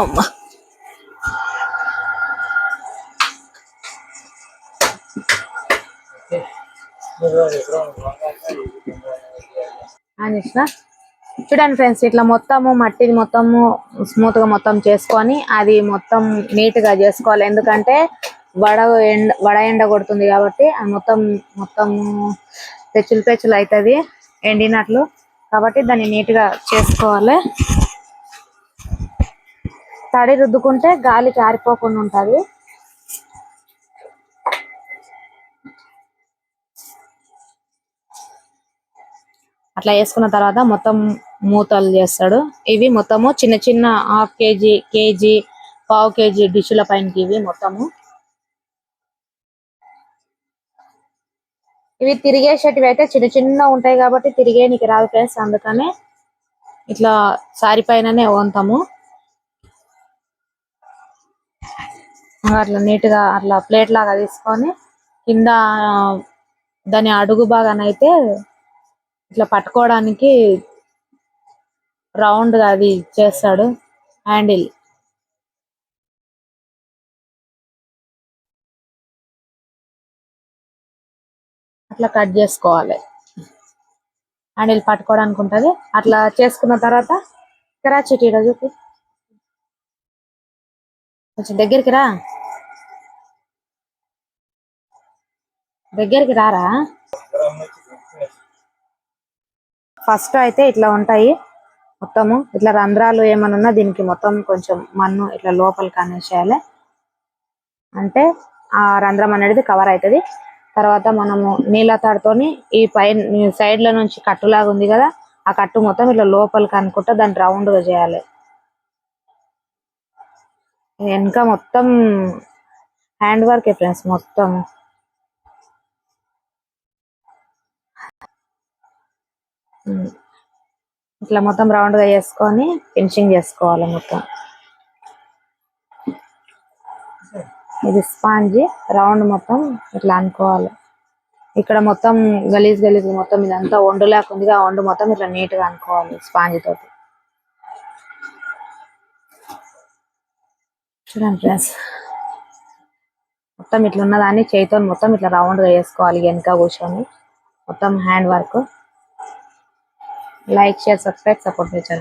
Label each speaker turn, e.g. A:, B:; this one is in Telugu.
A: అమ్మా. అనిష్ణ చూడండి ఫ్రెండ్స్ ఇట్లా మొత్తము మట్టిది మొత్తము స్మూత్గా మొత్తం చేసుకొని అది మొత్తం నీట్గా చేసుకోవాలి. ఎందుకంటే వడ ఎండ వడ ఎండ కొడుతుంది కాబట్టి అది మొత్తం మొత్తం పెచ్చులు పెచ్చులు అవుతుంది ఎండినట్లు. కాబట్టి దాన్ని నీట్గా చేసుకోవాలి. తడి రుద్దుకుంటే గాలికి ఆరిపోకుండా ఉంటది. అట్లా వేసుకున్న తర్వాత మొత్తం మూతలు చేస్తాడు. ఇవి మొత్తము చిన్న చిన్న హాఫ్ కేజీ కేజీ పావు కేజీ డిష్ల పైనకి ఇవి మొత్తము. ఇవి తిరిగేసేటివి అయితే చిన్న చిన్న ఉంటాయి కాబట్టి తిరిగేనికి రాదు ఫ్రెండ్స్ అందుకనే ఇట్లా సారి పైననే వంతాము. అట్లా నీట్గా అట్లా ప్లేట్ లాగా తీసుకొని కింద దాని అడుగు భాగానైతే ఇట్లా పట్టుకోవడానికి రౌండ్ అది చేస్తాడు హ్యాండిల్. అట్లా కట్ చేసుకోవాలి. హ్యాండిల్ పట్టుకోవడానికి ఉంటుంది. అట్లా చేసుకున్న తర్వాత కరాచీ టీడ చూపి. కొంచెం దగ్గరికి రా. దగ్గరికి రారా? ఫస్ట్ అయితే ఇట్లా ఉంటాయి. మొత్తము ఇట్లా రంధ్రాలు ఏమైనా ఉన్నా దీనికి మొత్తం కొంచెం మన్ను ఇట్లా లోపలికి అనేసేయాలి. అంటే ఆ రంధ్రం అనేది కవర్ అవుతుంది తర్వాత మనము నీళ్ళ తాడుతోని ఈ పైన సైడ్లో నుంచి కట్టులాగా ఉంది కదా ఆ కట్టు మొత్తం ఇట్లా లోపలికి అనుకుంటా దాన్ని రౌండ్గా చేయాలి. వెనక మొత్తం హ్యాండ్ వర్క్ ఫ్రెండ్స్ మొత్తం. ఇట్లా మొత్తం రౌండ్గా చేసుకొని ఫినిషింగ్ చేసుకోవాలి మొత్తం. ఇది స్పాంజి రౌండ్ మొత్తం ఇట్లా అనుకోవాలి. ఇక్కడ మొత్తం గలీజ్ గలీజ్ మొత్తం ఇదంతా వండు లేకుండా ఆ వండు మొత్తం ఇట్లా నీట్గా అనుకోవాలి స్పాంజ్ తోటి. చూడండి ఫ్రెండ్స్. మొత్తం ఇట్లా ఉన్నదాన్ని చేయితో మొత్తం ఇట్లా రౌండ్గా వేసుకోవాలి వెనక కూర్చొని. మొత్తం hand work. Like share subscribe support my channel